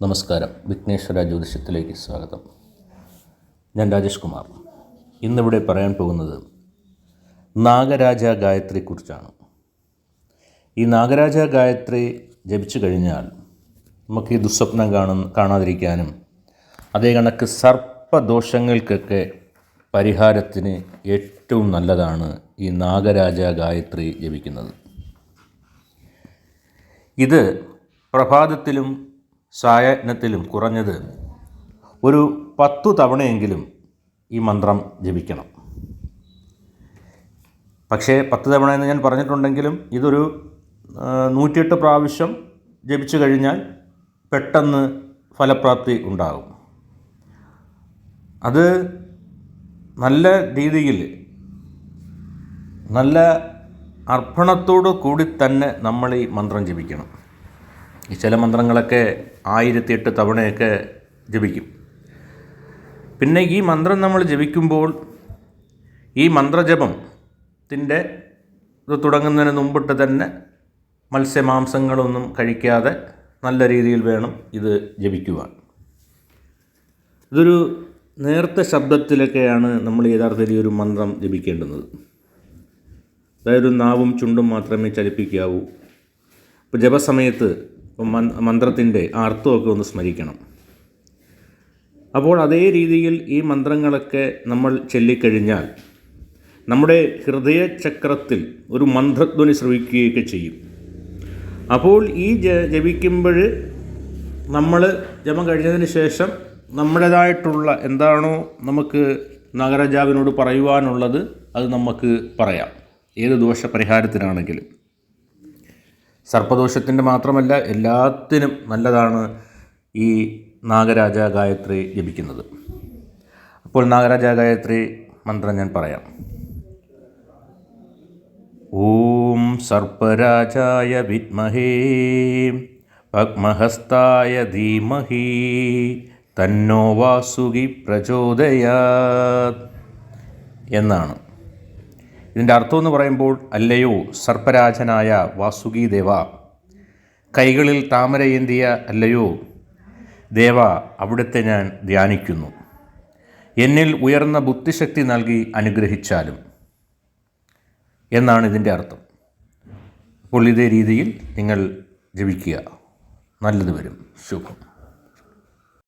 നമസ്കാരം. വിഘ്നേശ്വര ജ്യോതിഷത്തിലേക്ക് സ്വാഗതം. ഞാൻ രാജേഷ് കുമാർ. ഇന്നിവിടെ പറയാൻ പോകുന്നത് നാഗരാജ ഗായത്രിയെക്കുറിച്ചാണ് ഈ നാഗരാജ ഗായത്രി ജപിച്ചു കഴിഞ്ഞാൽ നമുക്ക് ഈ ദുസ്വപ്നം കാണുന്ന കാണാതിരിക്കാനും അതേ കണക്ക് സർപ്പദോഷങ്ങൾക്കൊക്കെ പരിഹാരത്തിന് ഏറ്റവും നല്ലതാണ് ഈ നാഗരാജ ഗായത്രി ജപിക്കുന്നത്. ഇത് പ്രഭാതത്തിലും സായജ്ഞത്തിലും കുറഞ്ഞത് ഒരു പത്തു തവണയെങ്കിലും ഈ മന്ത്രം ജപിക്കണം. പക്ഷേ പത്ത് തവണ എന്ന് ഞാൻ പറഞ്ഞിട്ടുണ്ടെങ്കിലും ഇതൊരു നൂറ്റിയെട്ട് പ്രാവശ്യം ജപിച്ചു കഴിഞ്ഞാൽ പെട്ടെന്ന് ഫലപ്രാപ്തി ഉണ്ടാകും. അത് നല്ല രീതിയിൽ നല്ല അർപ്പണത്തോടു കൂടി തന്നെ നമ്മൾ ഈ മന്ത്രം ജപിക്കണം. ചില മന്ത്രങ്ങളൊക്കെ ആയിരത്തി എട്ട് തവണയൊക്കെ ജപിക്കും. പിന്നെ ഈ മന്ത്രം നമ്മൾ ജപിക്കുമ്പോൾ ഈ മന്ത്രജപത്തിന്റെ ഇത് തുടങ്ങുന്നതിന് മുമ്പിട്ട് തന്നെ മത്സ്യമാംസങ്ങളൊന്നും കഴിക്കാതെ നല്ല രീതിയിൽ വേണം ഇത് ജപിക്കുവാൻ. ഇതൊരു നേർത്ത ശബ്ദത്തിലൊക്കെയാണ് നമ്മൾ യഥാർത്ഥത്തിൽ ഈ ഒരു മന്ത്രം ജപിക്കേണ്ടുന്നത്. അതായത് നാവും ചുണ്ടും മാത്രമേ ചലിപ്പിക്കാവൂ. ഇപ്പോൾ ജപസമയത്ത് ഇപ്പം മന്ത്രത്തിന്റെ അർത്ഥമൊക്കെ ഒന്ന് സ്മരിക്കണം. അപ്പോൾ അതേ രീതിയിൽ ഈ മന്ത്രങ്ങളൊക്കെ നമ്മൾ ചൊല്ലിക്കഴിഞ്ഞാൽ നമ്മുടെ ഹൃദയചക്രത്തിൽ ഒരു മന്ത്രധ്വനി ശ്രവിക്കുകയൊക്കെ ചെയ്യും. അപ്പോൾ ഈ ജ ജപിക്കുമ്പോൾ നമ്മൾ ജപം കഴിഞ്ഞതിന് ശേഷം നമ്മുടേതായിട്ടുള്ള എന്താണോ നമുക്ക് നഗരജാവിനോട് പറയുവാനുള്ളത് അത് നമുക്ക് പറയാം. ഏത് ദോഷപരിഹാരത്തിനാണെങ്കിലും. സർപ്പദോഷത്തിന്റെ മാത്രമല്ല എല്ലാത്തിനും നല്ലതാണ് ഈ നാഗരാജ ഗായത്രി ജപിക്കുന്നത് അപ്പോൾ നാഗരാജ ഗായത്രി മന്ത്രം ഞാൻ പറയാം. ഓം സർപ്പരാജായ വിദ്മഹേ പത്മഹസ്തായ ധീമഹി തന്നോ വാസുകി പ്രചോദയാത് എന്നാണ്. ഇതിന്റെ അർത്ഥം എന്ന് പറയുമ്പോൾ അല്ലയോ സർപ്പരാജനായ വാസുകി ദേവ കൈകളിൽ താമരയേന്തിയ അല്ലയോ ദേവ അവിടുത്തെ ഞാൻ ധ്യാനിക്കുന്നു. എന്നിൽ ഉയർന്ന ബുദ്ധിശക്തി നൽകി അനുഗ്രഹിച്ചാലും. എന്നാണ് ഇതിന്റെ അർത്ഥം. അപ്പോൾ ഇതേ രീതിയിൽ നിങ്ങൾ ജപിക്കുക. നല്ലത് വരും. ശുഭം.